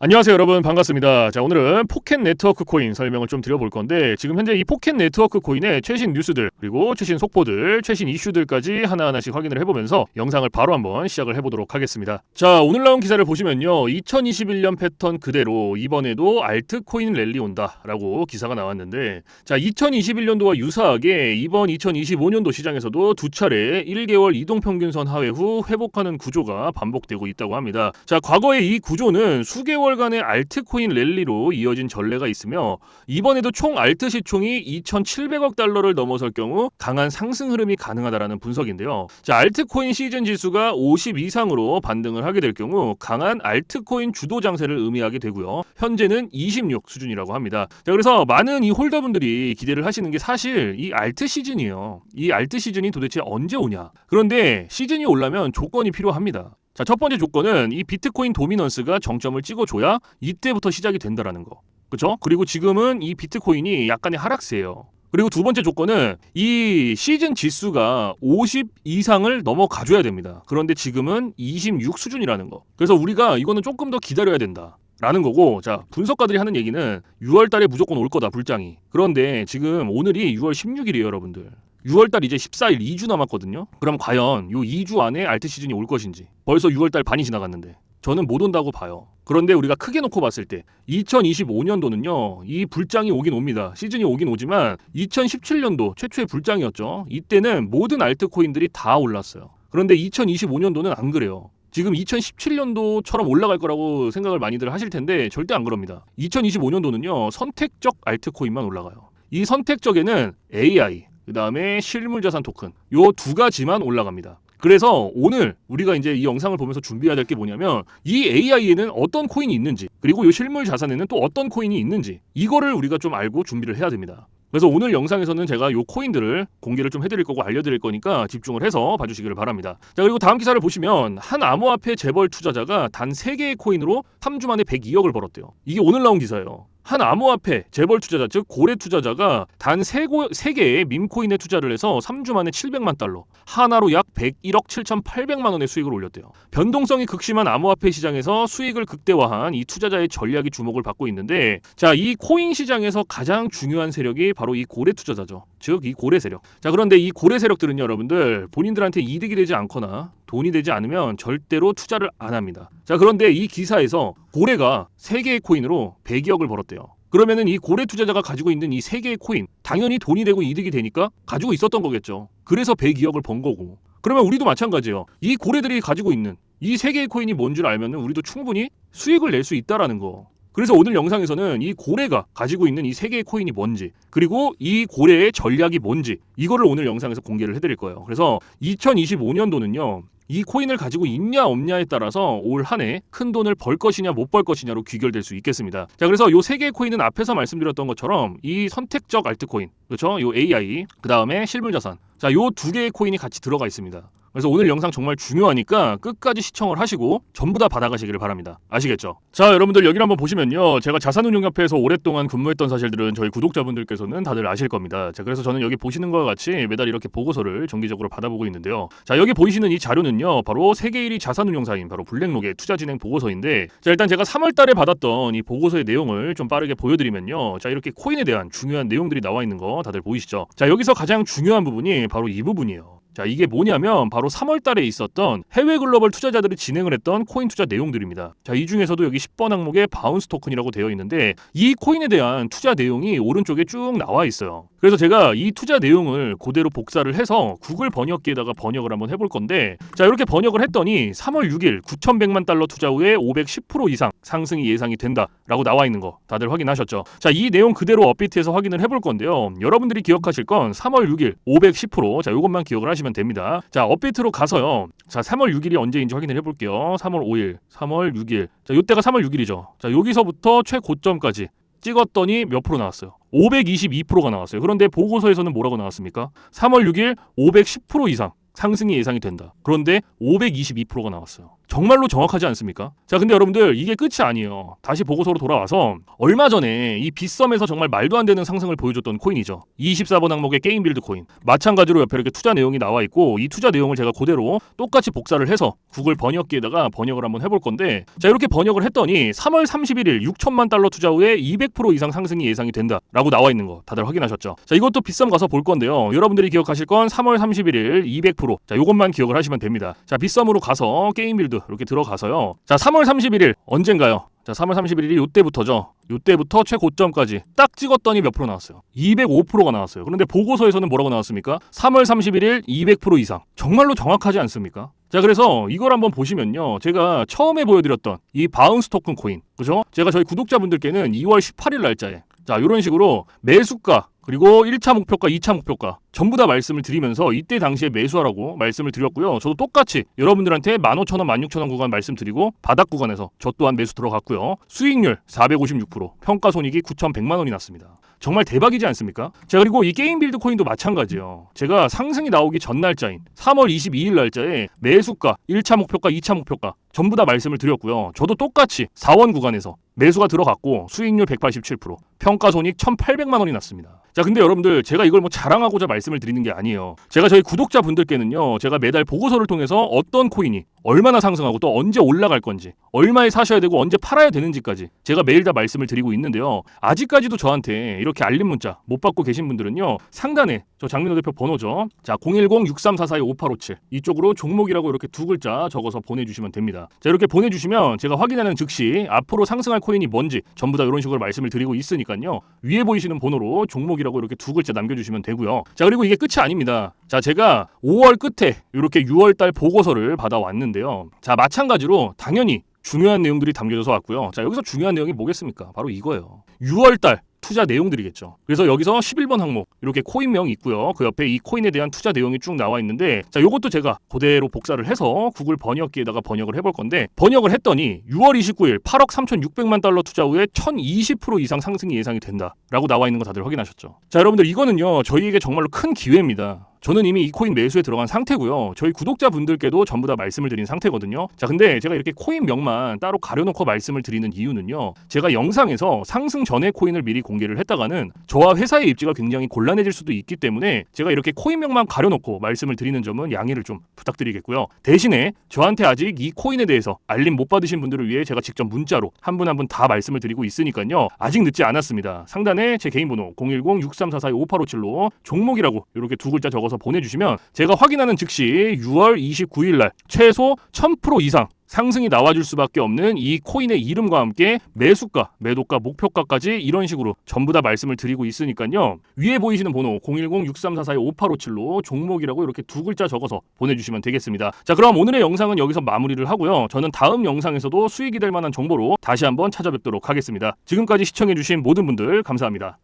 안녕하세요 여러분 반갑습니다. 자 오늘은 포켓 네트워크 코인 설명을 좀 드려볼 건데 지금 현재 이 포켓 네트워크 코인의 최신 뉴스들 그리고 최신 속보들 최신 이슈들까지 하나하나씩 확인을 해보면서 영상을 바로 한번 시작을 해보도록 하겠습니다. 자 오늘 나온 기사를 보시면요 2021년 패턴 그대로 이번에도 알트코인 랠리 온다 라고 기사가 나왔는데 자 2021년도와 유사하게 이번 2025년도 시장에서도 두 차례 1개월 이동평균선 하회 후 회복하는 구조가 반복되고 있다고 합니다. 자 과거의 이 구조는 수개월 10개월간의 알트코인 랠리로 이어진 전례가 있으며 이번에도 총 알트 시총이 2,700억 달러를 넘어설 경우 강한 상승 흐름이 가능하다라는 분석인데요. 자, 알트코인 시즌 지수가 50 이상으로 반등을 하게 될 경우 강한 알트코인 주도 장세를 의미하게 되고요. 현재는 26 수준이라고 합니다. 자, 그래서 많은 이 홀더분들이 기대를 하시는 게 사실 이 알트 시즌이에요. 이 알트 시즌이 도대체 언제 오냐? 그런데 시즌이 올라면 조건이 필요합니다. 자, 첫 번째 조건은 이 비트코인 도미넌스가 정점을 찍어줘야 이때부터 시작이 된다라는 거. 그렇죠? 그리고 지금은 이 비트코인이 약간의 하락세예요. 그리고 두 번째 조건은 이 시즌 지수가 50 이상을 넘어가줘야 됩니다. 그런데 지금은 26 수준이라는 거. 그래서 우리가 이거는 조금 더 기다려야 된다. 라는 거고 자 분석가들이 하는 얘기는 6월 달에 무조건 올 거다 불장이 그런데 지금 오늘이 6월 16일이에요 여러분들 6월달 이제 14일 2주 남았거든요. 그럼 과연 요 2주 안에 알트 시즌이 올 것인지 벌써 6월달 반이 지나갔는데 저는 못 온다고 봐요. 그런데 우리가 크게 놓고 봤을 때 2025년도는요 이 불장이 오긴 옵니다. 시즌이 오긴 오지만 2017년도 최초의 불장이었죠. 이때는 모든 알트코인들이 다 올랐어요. 그런데 2025년도는 안 그래요. 지금 2017년도처럼 올라갈 거라고 생각을 많이들 하실 텐데 절대 안 그럽니다. 2025년도는요 선택적 알트코인만 올라가요. 이 선택적에는 AI, 그 다음에 실물자산 토큰 요 두 가지만 올라갑니다. 그래서 오늘 우리가 이제 이 영상을 보면서 준비해야 될 게 뭐냐면 이 AI에는 어떤 코인이 있는지 그리고 이 실물 자산에는 또 어떤 코인이 있는지 이거를 우리가 좀 알고 준비를 해야 됩니다. 그래서 오늘 영상에서는 제가 요 코인들을 공개를 좀 해드릴 거고 알려드릴 거니까 집중을 해서 봐주시기를 바랍니다. 자 그리고 다음 기사를 보시면 한 암호화폐 재벌 투자자가 단 3개의 코인으로 3주 만에 102억을 벌었대요. 이게 오늘 나온 기사예요. 한 암호화폐 재벌 투자자 즉 고래 투자자가 단 3개의 밈코인에 투자를 해서 3주 만에 700만 달러 하나로 약 101억 7,800만 원의 수익을 올렸대요. 변동성이 극심한 암호화폐 시장에서 수익을 극대화한 이 투자자의 전략이 주목을 받고 있는데 자 이 코인 시장에서 가장 중요한 세력이 바로 이 고래 투자자죠. 즉 이 고래 세력. 자 그런데 이 고래 세력들은요 여러분들 본인들한테 이득이 되지 않거나 돈이 되지 않으면 절대로 투자를 안 합니다. 자, 그런데 이 기사에서 고래가 3개의 코인으로 100억을 벌었대요. 그러면은 이 고래 투자자가 가지고 있는 이 3개의 코인, 당연히 돈이 되고 이득이 되니까 가지고 있었던 거겠죠. 그래서 102억을 번 거고. 그러면 우리도 마찬가지예요. 이 고래들이 가지고 있는 이 3개의 코인이 뭔 줄 알면은 우리도 충분히 수익을 낼 수 있다라는 거. 그래서 오늘 영상에서는 이 고래가 가지고 있는 이 세 개의 코인이 뭔지 그리고 이 고래의 전략이 뭔지 이거를 오늘 영상에서 공개를 해드릴 거예요. 그래서 2025년도는요. 이 코인을 가지고 있냐 없냐에 따라서 올 한 해 큰 돈을 벌 것이냐 못 벌 것이냐로 귀결될 수 있겠습니다. 자, 그래서 요 세 개의 코인은 앞에서 말씀드렸던 것처럼 이 선택적 알트코인, 그렇죠? 요 AI, 그 다음에 실물자산. 자, 요 두 개의 코인이 같이 들어가 있습니다. 그래서 오늘 영상 정말 중요하니까 끝까지 시청을 하시고 전부 다 받아가시기를 바랍니다. 아시겠죠? 자, 여러분들 여기를 한번 보시면요. 제가 자산운용협회에서 오랫동안 근무했던 사실들은 저희 구독자분들께서는 다들 아실 겁니다. 자, 그래서 저는 여기 보시는 것과 같이 매달 이렇게 보고서를 정기적으로 받아보고 있는데요. 자, 여기 보이시는 이 자료는요. 바로 세계 1위 자산운용사인 바로 블랙록의 투자 진행 보고서인데 자, 일단 제가 3월 달에 받았던 이 보고서의 내용을 좀 빠르게 보여드리면요. 자, 이렇게 코인에 대한 중요한 내용들이 나와 있는 거 다들 보이시죠? 자, 여기서 가장 중요한 부분이 바로 이 부분이에요. 자, 이게 뭐냐면 바로 3월 달에 있었던 해외 글로벌 투자자들이 진행을 했던 코인 투자 내용들입니다. 자, 이 중에서도 여기 10번 항목에 바운스 토큰이라고 되어 있는데 이 코인에 대한 투자 내용이 오른쪽에 쭉 나와 있어요. 그래서 제가 이 투자 내용을 그대로 복사를 해서 구글 번역기에다가 번역을 한번 해볼 건데 자, 이렇게 번역을 했더니 3월 6일 9,100만 달러 투자 후에 510% 이상 상승이 예상이 된다라고 나와 있는 거 다들 확인하셨죠? 자, 이 내용 그대로 업비트에서 확인을 해볼 건데요. 여러분들이 기억하실 건 3월 6일 510%. 자, 이것만 기억을 하시면 됩니다. 자, 업비트로 가서요. 자, 3월 6일이 언제인지 확인을 해볼게요. 3월 5일, 3월 6일. 자, 요때가 3월 6일이죠. 자, 여기서부터 최고점까지 찍었더니 몇 프로 나왔어요? 522%가 나왔어요. 그런데 보고서에서는 뭐라고 나왔습니까? 3월 6일 510% 이상 상승이 예상이 된다. 그런데 522%가 나왔어요. 정말로 정확하지 않습니까? 자, 근데 여러분들 이게 끝이 아니에요. 다시 보고서로 돌아와서 얼마 전에 이 빗썸에서 정말 말도 안 되는 상승을 보여줬던 코인이죠. 24번 항목의 게임 빌드 코인. 마찬가지로 옆에 이렇게 투자 내용이 나와 있고 이 투자 내용을 제가 그대로 똑같이 복사를 해서 구글 번역기에다가 번역을 한번 해볼 건데 자 이렇게 번역을 했더니 3월 31일 6천만 달러 투자 후에 200% 이상 상승이 예상이 된다라고 나와 있는 거 다들 확인하셨죠? 자 이것도 빗썸 가서 볼 건데요. 여러분들이 기억하실 건 3월 31일 200%. 자 요것만 기억을 하시면 됩니다. 자 빗썸으로 가서 게임 빌드 이렇게 들어가서요. 자 3월 31일 언젠가요? 자 3월 31일이 요때부터죠. 요때부터 최고점까지 딱 찍었더니 몇 프로 나왔어요? 205%가 나왔어요. 그런데 보고서에서는 뭐라고 나왔습니까? 3월 31일 200% 이상. 정말로 정확하지 않습니까? 자 그래서 이걸 한번 보시면요 제가 처음에 보여드렸던 이 바운스 토큰 코인 그죠 제가 저희 구독자분들께는 2월 18일 날짜에 자 이런 식으로 매수가 그리고 1차 목표가 2차 목표가 전부 다 말씀을 드리면서 이때 당시에 매수하라고 말씀을 드렸고요 저도 똑같이 여러분들한테 15,000원 16,000원 구간 말씀드리고 바닥 구간에서 저 또한 매수 들어갔고요 수익률 456% 평가 손익이 9,100만 원이 났습니다 정말 대박이지 않습니까? 자 그리고 이 게임 빌드 코인도 마찬가지예요. 제가 상승이 나오기 전 날짜인 3월 22일 날짜에 매수가, 1차 목표가, 2차 목표가 전부 다 말씀을 드렸고요. 저도 똑같이 4원 구간에서 매수가 들어갔고 수익률 187%, 평가 손익 1,800만 원이 났습니다. 자, 근데 여러분들 제가 이걸 뭐 자랑하고자 말씀을 드리는 게 아니에요. 제가 저희 구독자 분들께는요. 제가 매달 보고서를 통해서 어떤 코인이 얼마나 상승하고 또 언제 올라갈 건지, 얼마에 사셔야 되고 언제 팔아야 되는지까지 제가 매일 다 말씀을 드리고 있는데요. 아직까지도 저한테 이렇게 알림 문자 못 받고 계신 분들은요. 상단에 저 장민호 대표 번호죠. 자, 010-6344-5857 이쪽으로 종목이라고 이렇게 두 글자 적어서 보내주시면 됩니다. 자, 이렇게 보내주시면 제가 확인하는 즉시 앞으로 상승할 코인이 뭔지 전부 다 이런 식으로 말씀을 드리고 있으니까요. 위에 보이시는 번호로 종목이라고 이렇게 두 글자 남겨주시면 되고요. 자, 그리고 이게 끝이 아닙니다. 자, 제가 5월 끝에 이렇게 6월 달 보고서를 받아왔는데요. 자, 마찬가지로 당연히 중요한 내용들이 담겨져서 왔고요. 자, 여기서 중요한 내용이 뭐겠습니까? 바로 이거예요. 6월 달 투자 내용들이겠죠. 그래서 여기서 11번 항목 이렇게 코인명이 있고요. 그 옆에 이 코인에 대한 투자 내용이 쭉 나와 있는데 자, 요것도 제가 그대로 복사를 해서 구글 번역기에다가 번역을 해볼 건데 번역을 했더니 6월 29일 8억 3,600만 달러 투자 후에 1,020% 이상 상승이 예상이 된다라고 나와 있는 거 다들 확인하셨죠. 자, 여러분들 이거는요. 저희에게 정말로 큰 기회입니다. 저는 이미 이 코인 매수에 들어간 상태고요. 저희 구독자분들께도 전부 다 말씀을 드린 상태거든요. 자, 근데 제가 이렇게 코인명만 따로 가려놓고 말씀을 드리는 이유는요. 제가 영상에서 상승 전에 코인을 미리 공개를 했다가는 저와 회사의 입지가 굉장히 곤란해질 수도 있기 때문에 제가 이렇게 코인명만 가려놓고 말씀을 드리는 점은 양해를 좀 부탁드리겠고요. 대신에 저한테 아직 이 코인에 대해서 알림 못 받으신 분들을 위해 제가 직접 문자로 한 분 한 분 다 말씀을 드리고 있으니까요. 아직 늦지 않았습니다. 상단에 제 개인 번호 010-6344-5857로 종목이라고 이렇게 두 글자 적어서 보내주시면 제가 확인하는 즉시 6월 29일 날 최소 1000% 이상 상승이 나와줄 수밖에 없는 이 코인의 이름과 함께 매수가, 매도가, 목표가까지 이런 식으로 전부 다 말씀을 드리고 있으니까요. 위에 보이시는 번호 010-6344-5857로 종목이라고 이렇게 두 글자 적어서 보내주시면 되겠습니다. 자 그럼 오늘의 영상은 여기서 마무리를 하고요. 저는 다음 영상에서도 수익이 될 만한 정보로 다시 한번 찾아뵙도록 하겠습니다. 지금까지 시청해주신 모든 분들 감사합니다.